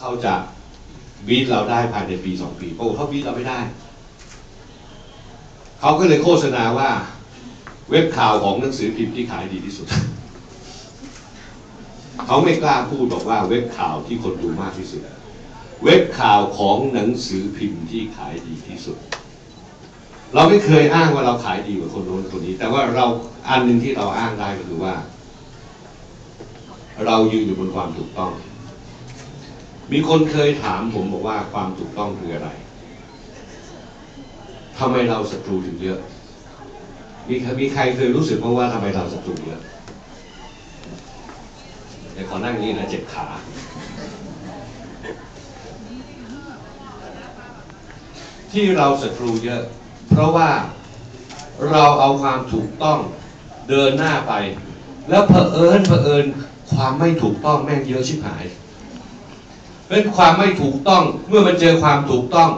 เขาจะบีทเราได้ภายในปีสองปีโอ้เขาบีทเราไม่ได้ เขาก็เลยโฆษณาว่า เว็บข่าวของหนังสือพิมพ์ที่ขายดีที่สุด เขาไม่กล้าพูดบอกว่าเว็บข่าวที่คนดูมากที่สุด เว็บข่าวของหนังสือพิมพ์ที่ขายดีที่สุด เราไม่เคยอ้างว่าเราขายดีกว่าคนโน้นคนนี้ แต่ว่าเราอันหนึ่งที่เราอ้างได้ก็คือว่า เรายืนอยู่บนความถูกต้อง มีคนเคยถามผมบอกว่าความถูกต้องคืออะไรทำไมเราศัตรูถึงเยอะ มีใครมีใครเคยรู้สึกบ้างว่าทำไมเราศัตรูเยอะเดี๋ยวขอนั่งอย่างนี้นะเจ็บขา ที่เราศัตรูเยอะ เพราะว่าเราเอาความถูกต้องเดินหน้าไป แล้วเผอิญเผอิญความไม่ถูกต้องแม่งเยอะชิบหาย เป็นความไม่ถูกต้องเมื่อมันเจอความถูกต้อง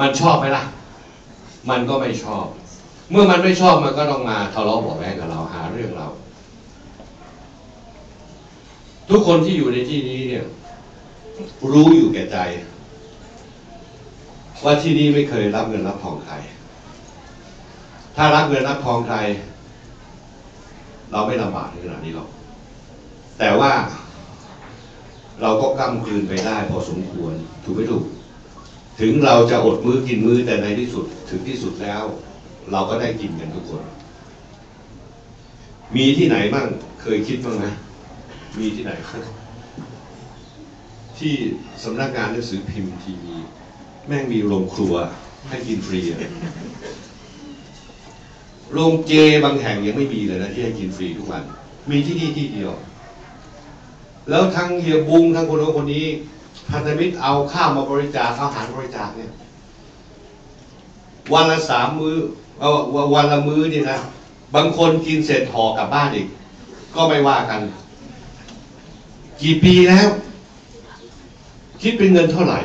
มันชอบไหมล่ะ มันก็ไม่ชอบ เมื่อมันไม่ชอบมันก็ต้องมาทะเลาะเบาะแว้งกับเราหาเรื่องเรา ทุกคนที่อยู่ในที่นี้เนี่ย รู้อยู่แก่ใจ ว่าที่นี่ไม่เคยรับเงินรับทองใคร ถ้ารับเงินรับทองใคร เราไม่ลำบากในขนาดนี้หรอกแต่ว่า เราก็กล้ำกลืนไปได้พอสมควรถูกไม่ถูก ถึงเราจะอดมื้อกินมื้อแต่ในที่สุดถึงที่สุดแล้ว เราก็ได้กินกันทุกคน มีที่ไหนบ้างเคยคิดบ้างไหมมีที่ไหนที่สำนักงานหนังสือพิมพ์ทีวีแม่งมีโรงครัวให้กินฟรีอะโรงเจบางแห่งยังไม่มีเลยนะที่ให้กินฟรีทุกวัน มีที่นี่ที่เดียว แล้วทั้งเฮียบุงทั้งคนโน้นคนนี้พันธมิตรเอาข้าวมาบริจาคอาหารบริจาคเนี่ยวันละสามมือ้อเอาวันละมื้อนี่นะบางคนกินเสร็จห่อกลับบ้านอีก ก็ไม่ว่ากัน กี่ปีแล้ว คิดเป็นเงินเท่าไหร่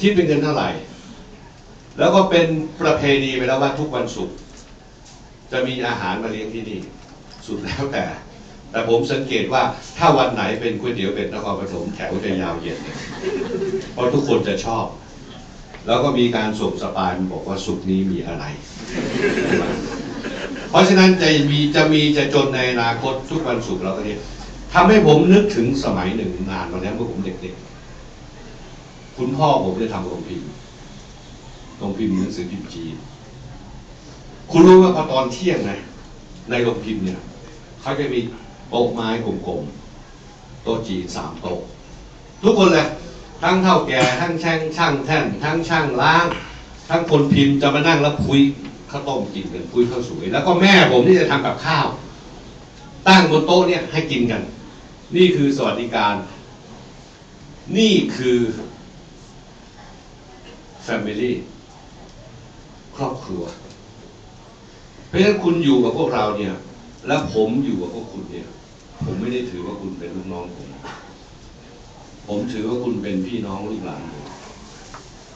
คิดเป็นเงินเท่าไหร่ แล้วก็เป็นประเพณีไปแล้วว่าทุกวันศุกร์จะมีอาหารมาเลี้ยงที่นี่ สุดแล้วแต่ แต่ผมสังเกตว่าถ้าวันไหนเป็นก๋วยเตี๋ยวเป็ดนครปฐมแถวจะยาวเหยียดเลยเพราะทุกคนจะชอบ แล้วก็มีการส่งสปายมาบอกว่าสุกนี้มีอะไร เพราะฉะนั้นจะมีจะมีจะจนในอนาคตทุกวันศุกเราก็เนี่ยทำให้ผมนึกถึงสมัยหนึ่งนานมาแล้วเมื่อผมเด็กๆ คุณพ่อผมจะทำโรงพิมพ์โรงพิมพ์หนังสือพิมพ์จีน คุณรู้ว่าพอตอนเที่ยงนะในโรงพิมพ์เนี่ยเขาจะมี โต๊ะไม้กลมๆโต๊ะจีนสามโต๊ะทุกคนเลยทั้งเท่าแก่ทั้งช่างช่างแท่นทั้งช่างล้าง ทั้งคนพิมพ์จะมานั่งแล้วคุยข้าวต้มกินกันคุยข้าวสวย แล้วก็แม่ผมที่จะทำกับข้าว ตั้งบนโต๊ะเนี่ยให้กินกัน นี่คือสวัสดิการ นี่คือ Family ครอบครัว เพราะฉะนั้นคุณอยู่กับพวกเราเนี่ย และผมอยู่กับพวกคุณเนี่ย ผมไม่ได้ถือว่าคุณเป็นลูกน้องผม ผมถือว่าคุณเป็นพี่น้องลูกหลานผม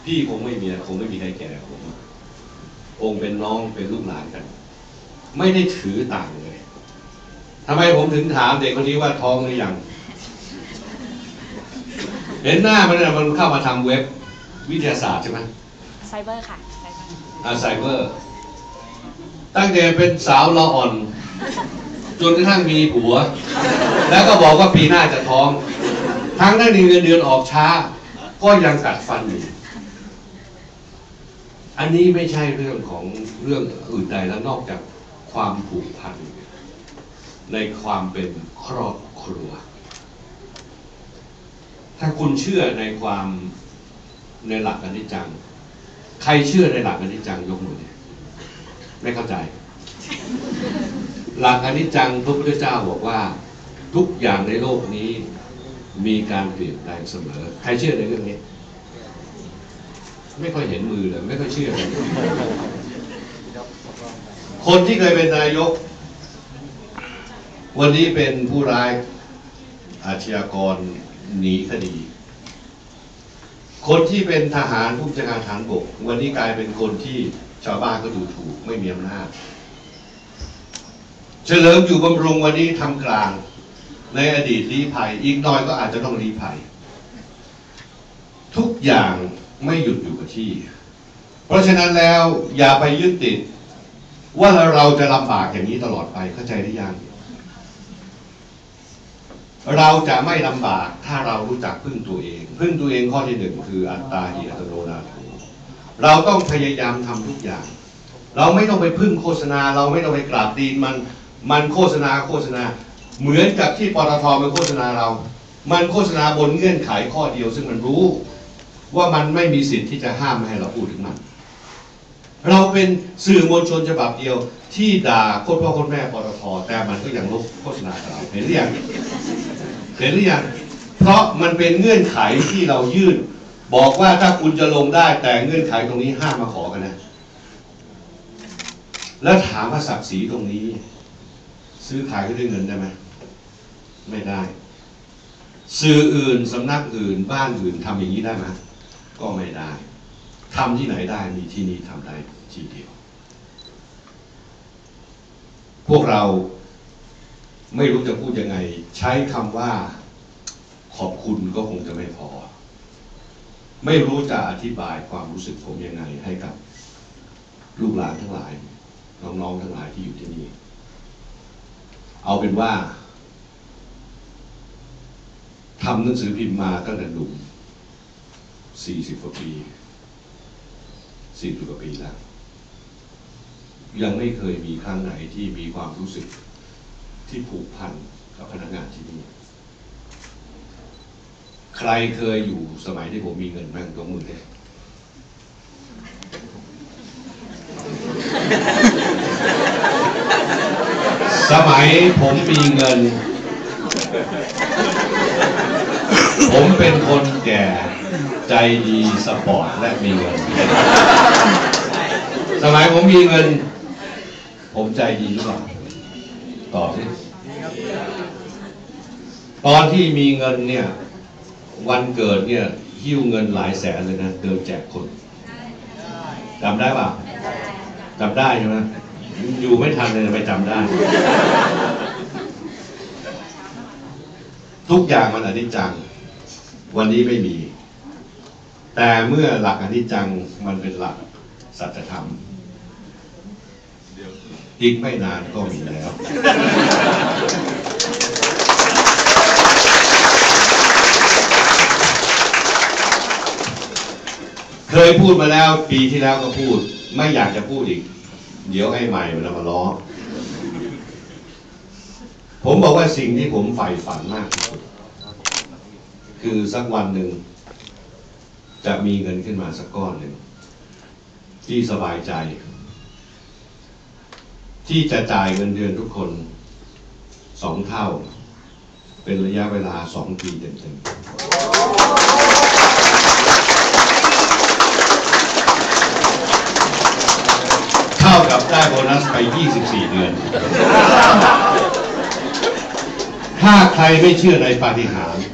พี่คงไม่มีคงไม่มีใครแก่ผมองค์เป็นน้องเป็นลูกหลานกัน ไม่ได้ถือต่างเลยทำไมผมถึงถามเด็กคนนี้ว่าท้องหรือยัง เห็นหน้ามันเนี่ยมันเข้ามาทำเว็บวิทยาศาสตร์ใช่ไหมไซเบอร์ค่ะไซเบอร์อาไซเบอร์ ตั้งแต่เป็นสาวละอ่อน จนกระทั่งมีผัว แล้วก็บอกว่าปีหน้าจะท้อง ทั้งนั้นเงินเดือนออกช้า ก็ยังกัดฟันอยู่อันนี้ไม่ใช่เรื่องของเรื่องอื่นใดแล้วนอกจากความผูกพันในความเป็นครอบครัว ถ้าคุณเชื่อในความในหลักอนิจจัง ใครเชื่อในหลักอนิจจังยกมือเนี่ยไม่เข้าใจ หลักอนิจจังพระพุทธเจ้าบอกว่าทุกอย่างในโลกนี้มีการเปลี่ยนแปลงเสมอ ใครเชื่อในเรื่องนี้ ไม่ค่อยเห็นมือเลยไม่ค่อยเชื่อ คนที่เคยเป็นนายก วันนี้เป็นผู้ร้ายอาชญากรหนีคดี คนที่เป็นทหารผู้บัญชาการฐานบก วันนี้กลายเป็นคนที่ชาวบ้านก็ดูถูกไม่มีอำนาจ เฉลิมอยู่บำรุงวันนี้ทำกลาง ในอดีตลี้ภัย อีกน่อยก็อาจจะต้องลี้ภัย ทุกอย่างไม่หยุดอยู่กับที่ เพราะฉะนั้นแล้วอย่าไปยึดติด ว่าเราจะลำบากอย่างนี้ตลอดไปเข้าใจหรือยังเราจะไม่ลำบากถ้าเรารู้จักพึ่งตัวเอง พึ่งตัวเองข้อที่หนึ่งคืออัตตาหิอัตโนนาโถเราต้องพยายามทำทุกอย่าง เราไม่ต้องไปพึ่งโฆษณา เราไม่ต้องไปกราบตีนมัน มันโฆษณาโฆษณา เหมือนกับที่ปตทมันโฆษณาเรา มันโฆษณาบนเงื่อนไขข้อเดียวซึ่งมันรู้ ว่ามันไม่มีสิทธิ์ที่จะห้ามไม่ให้เราพูดถึงมัน เราเป็นสื่อมวลชนฉบับเดียว ที่ด่าโคตรพ่อโคตรแม่ปตทแต่มันก็ยังลบโฆษณาเราเห็นหรือยังเห็นหรือยังเพราะมันเป็นเงื่อนไขที่เรายื่น บอกว่าถ้าคุณจะลงได้แต่เงื่อนไขตรงนี้ห้ามมาขอกันนะ แล้วถามว่าศักดิ์ศรีตรงนี้ ซื้อขายก็ด้วยเงินได้ไหมไม่ได้ สื่ออื่นสำนักอื่น บ้านอื่นทำอย่างนี้ได้ไหมก็ไม่ได้ทำที่ไหนได้มีที่นี่ทำได้ที่เดียว พวกเราไม่รู้จะพูดยังไง ใช้คำว่าขอบคุณก็คงจะไม่พอ ไม่รู้จะอธิบายความรู้สึกผมยังไงให้กับ ลูกหลานทั้งหลาย น้องๆทั้งหลายที่อยู่ที่นี่ เอาเป็นว่าทำหนังสือพิมพ์มาตั้งแต่หนุ่มสี่สิบกว่าปีสี่สิบกว่าปีแล้ว ยังไม่เคยมีครั้งไหนที่มีความรู้สึกที่ผูกพันกับพนักงานที่นี่ ใครเคยอยู่สมัยที่ผมมีเงินบ้างยกมือเลย สมัยผมมีเงิน ผมเป็นคนแก่ใจดีสปอร์ตและมีเงิน สมัยผมมีเงิน ผมใจดีหรือเปล่าตอบสิตอนที่มีเงินเนี่ย วันเกิดเนี่ยหิ้วเงินหลายแสนเลยนะเดินแจกคนจำได้ป่ะจำได้ใช่ไหม อยู่ไม่ทันเลยไปจำได้ ทุกอย่างมันอนิจจัง วันนี้ไม่มี แต่เมื่อหลักอนิจจังมันเป็นหลักสัจธรรมอีกไม่นานก็มีแล้ว เคยพูดมาแล้วปีที่แล้วก็พูด ไม่อยากจะพูดอีก เดี๋ยวให้ใหม่มันมาล้อ ผมบอกว่าสิ่งที่ผมใฝ่ฝันมากที่สุด คือสักวันหนึ่ง จะมีเงินขึ้นมาสักก้อนหนึ่ง ที่สบายใจ ที่จะจ่ายเงินเดือนทุกคนสองเท่า เป็นระยะเวลาสองปีเต็มๆเท่ากับได้โบนัสไป 24 เดือน ถ้าใครไม่เชื่อในปาฏิหาริย์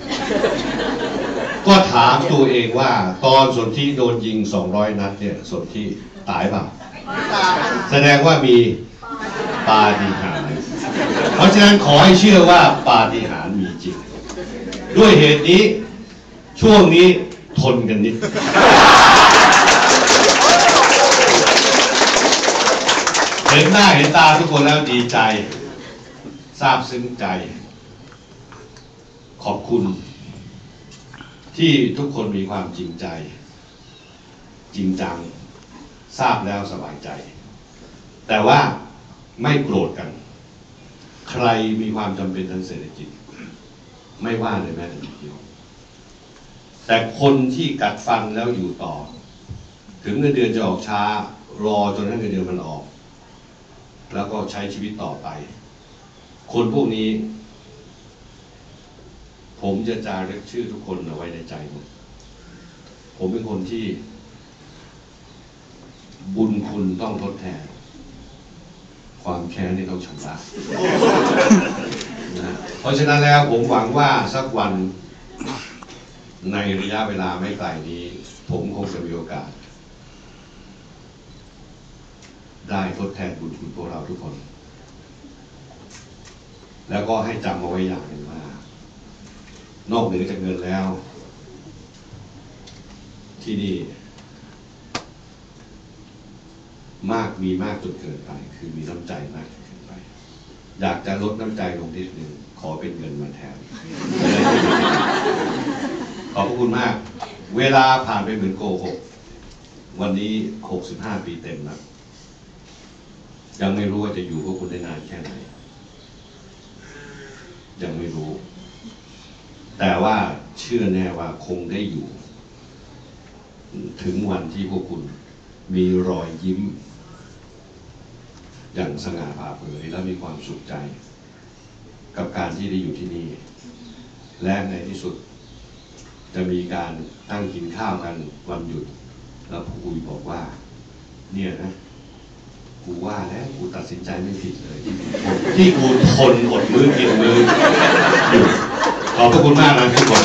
ก็ถามตัวเองว่า ตอนสนที่โดนยิง 200 นัดเนี่ยสนที่ตายเปล่า แสดงว่ามีปาฏิหาริย์เพราะฉะนั้นขอให้เชื่อว่าปาฏิหาริย์มีจริง ด้วยเหตุนี้ช่วงนี้ทนกันนิด เห็นหน้าเห็นตาทุกคนแล้วดีใจซาบซึ้งใจ ขอบคุณ ที่ทุกคนมีความจริงใจ จริงจังทราบแล้วสบายใจ แต่ว่าไม่โกรธกัน ใครมีความจำเป็นทางเศรษฐกิจ ไม่ว่าเลยแม้แต่นิดเดียวแต่คนที่กัดฟันแล้วอยู่ต่อ ถึงเงินเดือนจะออกช้ารอจนให้เงินเดือนมันออก แล้วก็ใช้ชีวิตต่อไป คนพวกนี้ ผมจะจารึกชื่อทุกคนเอาไว้ในใจหมดผมเป็นคนที่ บุญคุณต้องทดแทน ความแค้นนี่ต้องชำระนะเพราะฉะนั้นแล้วผมหวังว่าสักวันในระยะเวลาไม่ไกลนี้ ผมคงจะมีโอกาส ได้ทดแทนบุญคุณพวกเราทุกคน แล้วก็ให้จำเอาไว้อย่างหนึ่งว่า นอกเหนือจากเงินแล้ว ที่นี่ มากมีมากจนเกินไป คือมีน้ำใจมากจนเกินไป อยากจะลดน้ำใจลงนิดหนึ่งขอเป็นเงินมาแทน ขอบคุณมาก เวลาผ่านไปเหมือนโกหก วันนี้หกสิบห้าปีเต็มแล้ว ยังไม่รู้ว่าจะอยู่กับคุณได้นานแค่ไหน ยังไม่รู้ แต่ว่าเชื่อแน่ว่าคงได้อยู่ ถึงวันที่พวกคุณมีรอยยิ้ม อย่างสง่าผ่าเผยและมีความสุขใจ กับการที่ได้อยู่ที่นี่ และในที่สุด จะมีการตั้งกินข้าวกันวันหยุด แล้วผู้คุยบอกว่า เนี่ยนะ กูว่าแล้วกูตัดสินใจไม่ผิดเลย ที่กูทนอดมือกินมืออยู่ขอบพระคุณมากนะทุกคน